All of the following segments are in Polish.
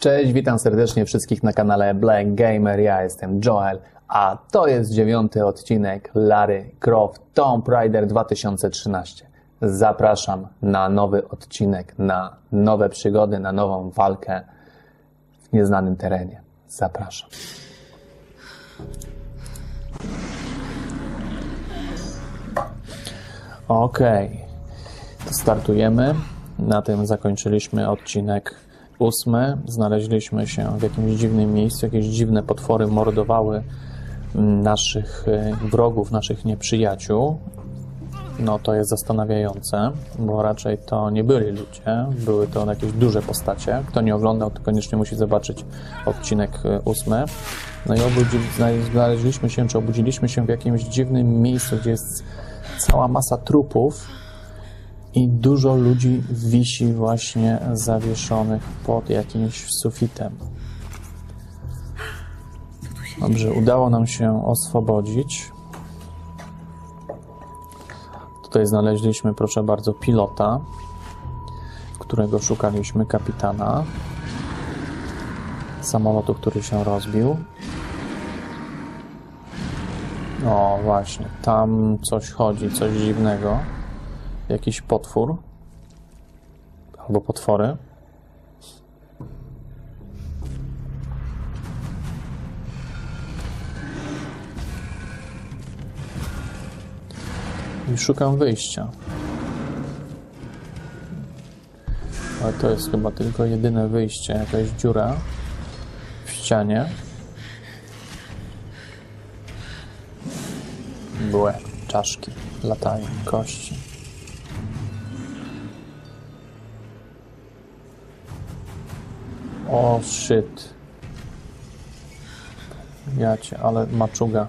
Cześć, witam serdecznie wszystkich na kanale Black Gamer. Ja jestem Joel, a to jest dziewiąty odcinek Larry Croft Tomb Raider 2013. Zapraszam na nowy odcinek, na nowe przygody, na nową walkę w nieznanym terenie. Zapraszam. Okej, to startujemy. Na tym zakończyliśmy odcinek ósmy. Znaleźliśmy się w jakimś dziwnym miejscu. Jakieś dziwne potwory mordowały mm, naszych y, wrogów, naszych nieprzyjaciół. No to jest zastanawiające, bo raczej to nie byli ludzie, były to jakieś duże postacie. Kto nie oglądał, to koniecznie musi zobaczyć odcinek y, ósmy. No i obudzi- znaleźliśmy się, czy obudziliśmy się w jakimś dziwnym miejscu, gdzie jest cała masa trupów i dużo ludzi wisi właśnie zawieszonych pod jakimś sufitem. Dobrze, udało nam się oswobodzić. Tutaj znaleźliśmy, proszę bardzo, pilota, którego szukaliśmy, kapitana samolotu, który się rozbił. O, właśnie, tam coś chodzi, coś dziwnego. Jakiś potwór. Albo potwory. I szukam wyjścia. Ale to jest chyba tylko jedyne wyjście, jakaś dziura w ścianie. Błe, czaszki, latają, kości. O, shit. Jacie, ale maczuga.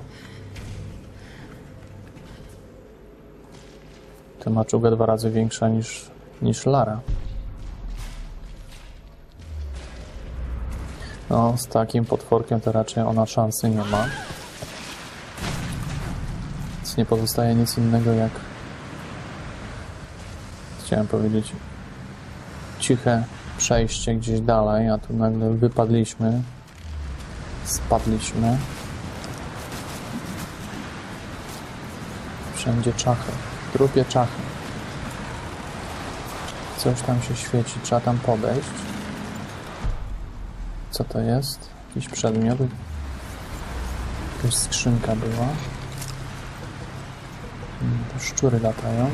Ta maczuga dwa razy większa niż, niż Lara. No, z takim potworkiem to raczej ona szansy nie ma. Więc nie pozostaje nic innego jak chciałem powiedzieć ciche przejście gdzieś dalej, a tu nagle wypadliśmy. Spadliśmy. Wszędzie czachy. Trupie czachy. Coś tam się świeci, trzeba tam podejść. Co to jest? jakiś przedmiot? Jakaś skrzynka była. Hmm, tu szczury latają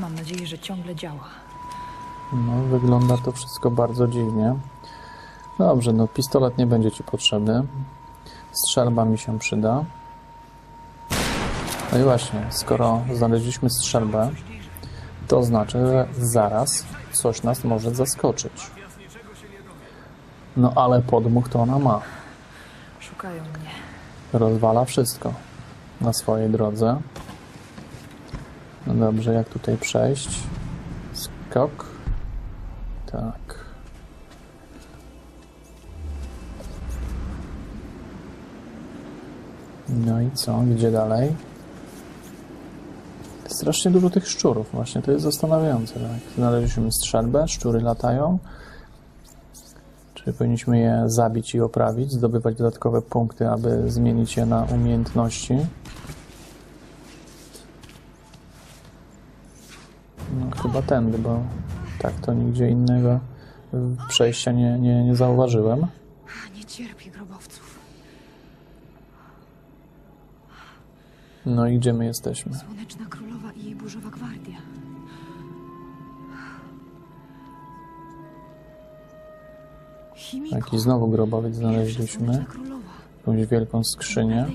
Mam nadzieję, że ciągle działa. No, wygląda to wszystko bardzo dziwnie. Dobrze, no pistolet nie będzie Ci potrzebny. Strzelba mi się przyda. No i właśnie, skoro znaleźliśmy strzelbę, to znaczy, że zaraz coś nas może zaskoczyć. No ale podmuch to ona ma. Szukają mnie. Rozwala wszystko na swojej drodze. No dobrze, jak tutaj przejść? Skok. Tak. No i co? Gdzie dalej? Strasznie dużo tych szczurów, właśnie to jest zastanawiające. Tak? Znaleźliśmy strzelbę, szczury latają. Czyli powinniśmy je zabić i oprawić, zdobywać dodatkowe punkty, aby zmienić je na umiejętności. No, chyba tędy, bo tak to nigdzie innego przejścia nie, nie, nie zauważyłem. Nie cierpię grobowców. No i gdzie my jesteśmy? Słoneczna Królowa i jej burzowa gwardia. Chimiko. Jakiś znowu grobowiec znaleźliśmy. Jakąś wielką skrzynię.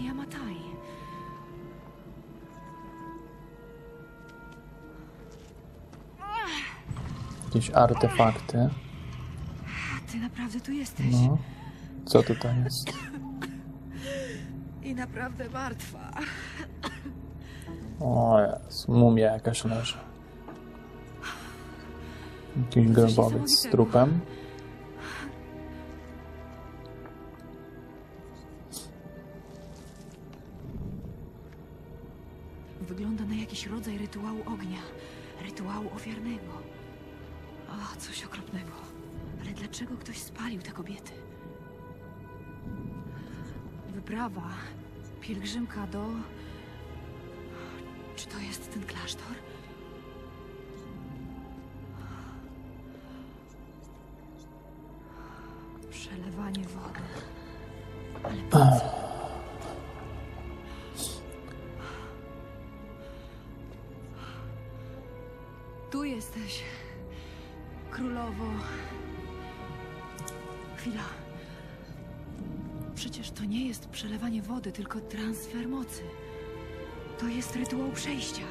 Jakieś artefakty. Ty naprawdę tu jesteś. No. Co tutaj jest? I naprawdę martwa. O jest, mumia jakaś leży. Jakiś grobowiec z trupem. Wygląda na jakiś rodzaj rytuału ognia. Rytuału ofiarnego. O, coś okropnego. Ale dlaczego ktoś spalił te kobiety? Wyprawa. Pielgrzymka do... Czy to jest ten klasztor? Przelewanie wody. Ale po co? Przecież to nie jest przelewanie wody, tylko transfer mocy. To jest rytuał przejścia.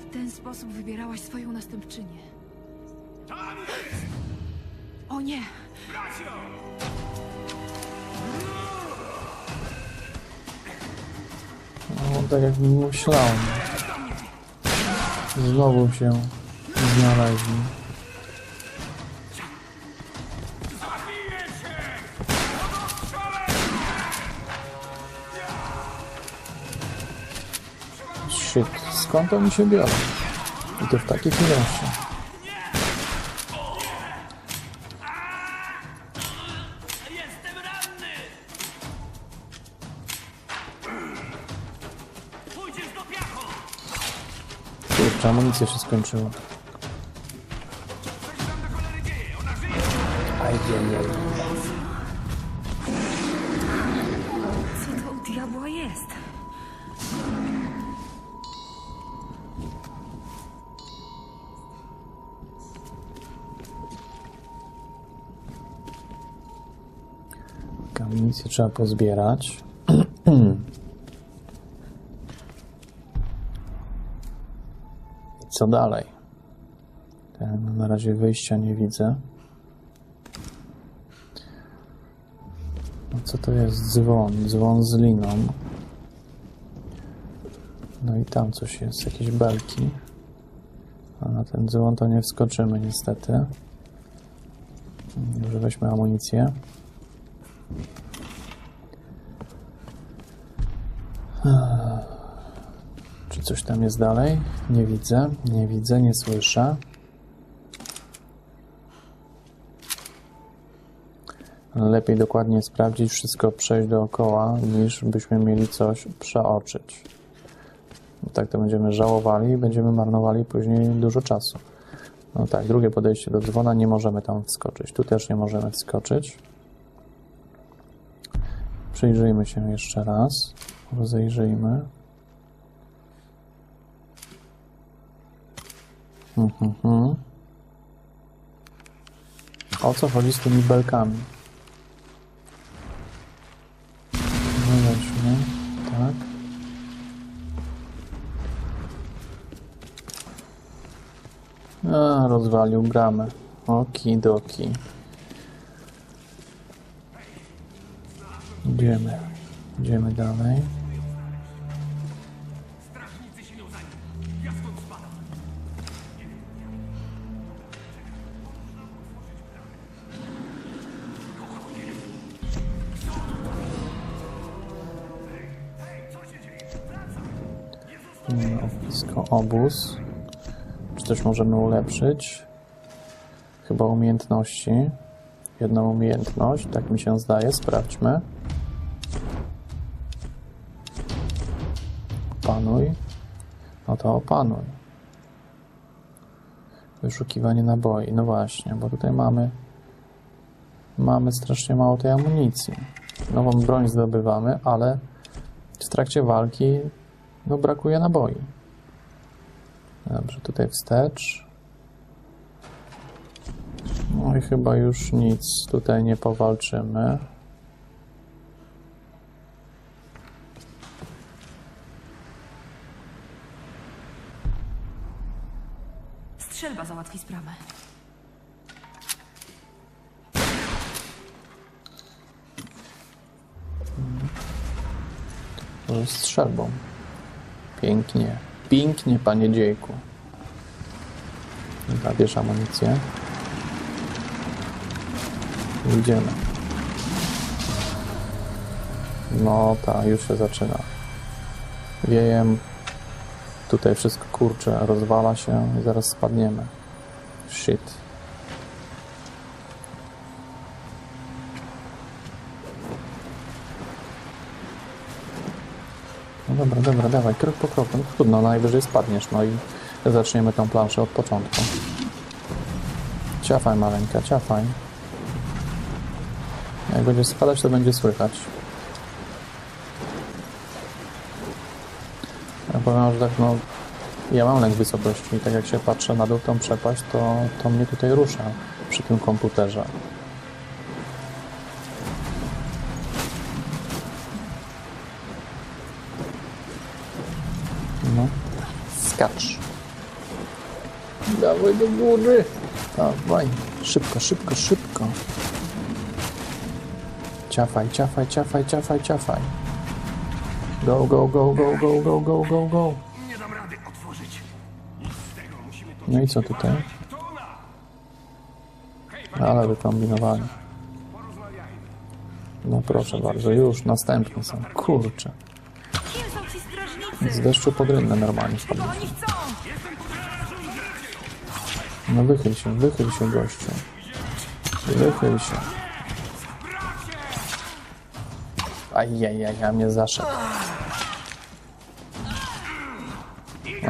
W ten sposób wybierałaś swoją następczynię. O nie! No, tak jak myślałem. Znowu się znaleźli. Shit, skąd oni się biorą? I to w takich ilościach. Kurczę, amunicja się skończyła. Amunicję trzeba pozbierać. Co dalej? Ten, na razie wyjścia nie widzę. No co to jest? Dzwon. Dzwon z liną. No i tam coś jest, jakieś belki. A na ten dzwon to nie wskoczymy niestety. Może weźmy amunicję. Czy coś tam jest dalej? Nie widzę, nie widzę, nie słyszę. Lepiej dokładnie sprawdzić wszystko, przejść dookoła, niż byśmy mieli coś przeoczyć. Bo tak to będziemy żałowali i będziemy marnowali później dużo czasu. No tak, drugie podejście do dzwona, nie możemy tam wskoczyć. Tu też nie możemy wskoczyć. Przyjrzyjmy się jeszcze raz. Rozejrzyjmy. Mhm. O co chodzi z tymi belkami? No weźmy, tak. A, rozwalił bramę. Okidoki. Idziemy. Idziemy dalej. Blisko obóz. Czy coś możemy ulepszyć? Chyba umiejętności. Jedną umiejętność, tak mi się zdaje. Sprawdźmy. Opanuj. No to opanuj. Wyszukiwanie naboi. No właśnie, bo tutaj mamy mamy strasznie mało tej amunicji. Nową broń zdobywamy, ale w trakcie walki no brakuje naboi. Dobrze, tutaj wstecz. No i chyba już nic tutaj nie powalczymy. Strzelba załatwi sprawę. Strzelbą. Pięknie. Pięknie, panie dziejku. Dobra, bierz amunicję. Idziemy. No ta, już się zaczyna. Wiejem. Tutaj wszystko kurczę, rozwala się i zaraz spadniemy. Shit. Dobra, dobra, dawaj, krok po kroku. No trudno, najwyżej spadniesz, no i zaczniemy tą planszę od początku. Ciafaj maleńka, ciafaj. Jak będzie spadać, to będzie słychać. Ja powiem, że tak, no, ja mam lęk wysokości i tak jak się patrzę na dół tą przepaść, to, to mnie tutaj rusza przy tym komputerze. Skacz. Dawaj do góry. Dawaj. Szybko, szybko, szybko. Ciafaj, ciafaj, ciafaj, ciafaj, ciafaj. Go, go, go, go, go, go, go, go, go. Nie dam rady otworzyć. Nic z tego, musimy to... No i co tutaj? Ale wykombinowali. No proszę bardzo, już następne są. Kurczę. Z deszczu pod rynnę normalnie chcą? No wychyl się, wychyl się gościu. Wychyl się. Ajajaj, ja mnie zaszedł.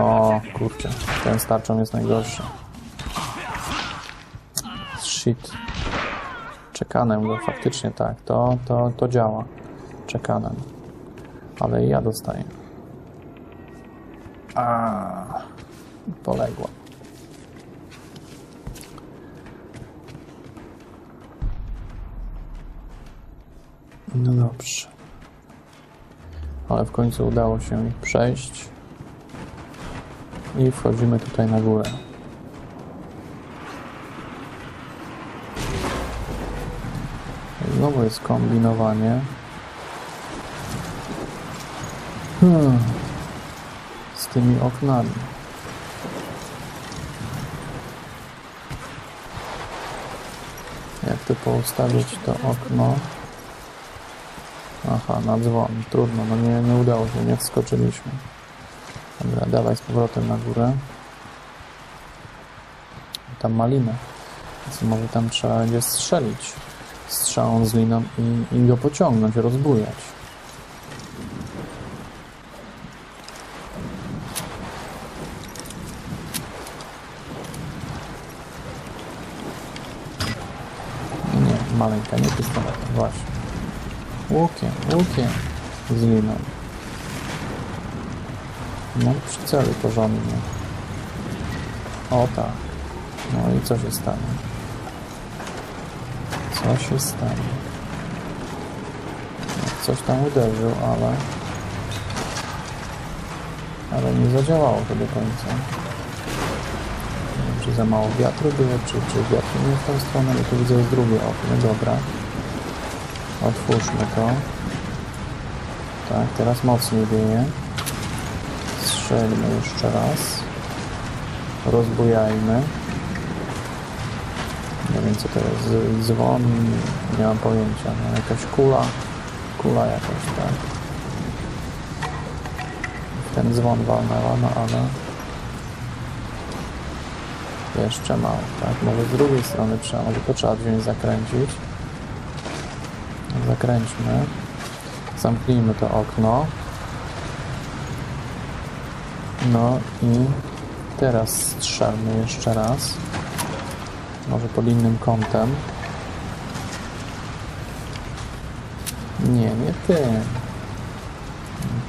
O kurczę, ten z tarczą jest najgorszy. Shit. Czekanem go, faktycznie tak, to, to, to działa. Czekanem. Ale i ja dostaję. A, poległa. No dobrze. Ale w końcu udało się ich przejść. I wchodzimy tutaj na górę. Znowu jest kombinowanie. Hmm. Tymi oknami. Jak tu poustawić to okno? Aha, na dzwon. Trudno, no nie, nie udało się, nie wskoczyliśmy. Dobra, dawaj z powrotem na górę. Tam malinę. Więc może tam trzeba będzie strzelić strzałą z liną i, i go pociągnąć, rozbujać. Nie, maleńka, nie pistoletem, właśnie. Łukiem, łukiem z liną. No, przy celu porządnie. O tak. No i co się stanie? Co się stanie? Coś tam uderzył, ale... Ale nie zadziałało to do końca. Czy za mało wiatru było, czy, czy wiatr nie w tą stronę, bo tu widzę jest drugie okno. Dobra. Otwórzmy to. Tak, teraz mocniej wieje. Strzelmy jeszcze raz. Rozbujajmy. Nie wiem co to jest. Dzwon. Nie mam pojęcia. No, jakaś kula. Kula jakaś, tak. Ten dzwon walnęła, no ale... Jeszcze mało, tak? Może z drugiej strony trzeba, może to trzeba wziąć, zakręcić. Zakręćmy. Zamknijmy to okno. No i teraz strzelmy jeszcze raz. Może pod innym kątem. Nie, nie tym.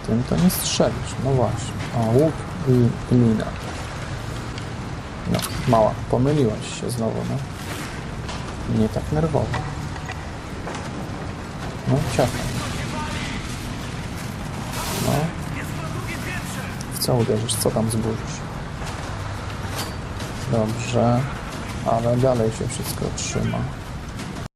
Tym to nie strzelisz. No właśnie. O, łuk i, i lina. No, mała, pomyliłaś się znowu, no. Nie tak nerwowo. No, ciafaj. No. W co uderzysz? Co tam zburzysz? Dobrze. Ale dalej się wszystko trzyma.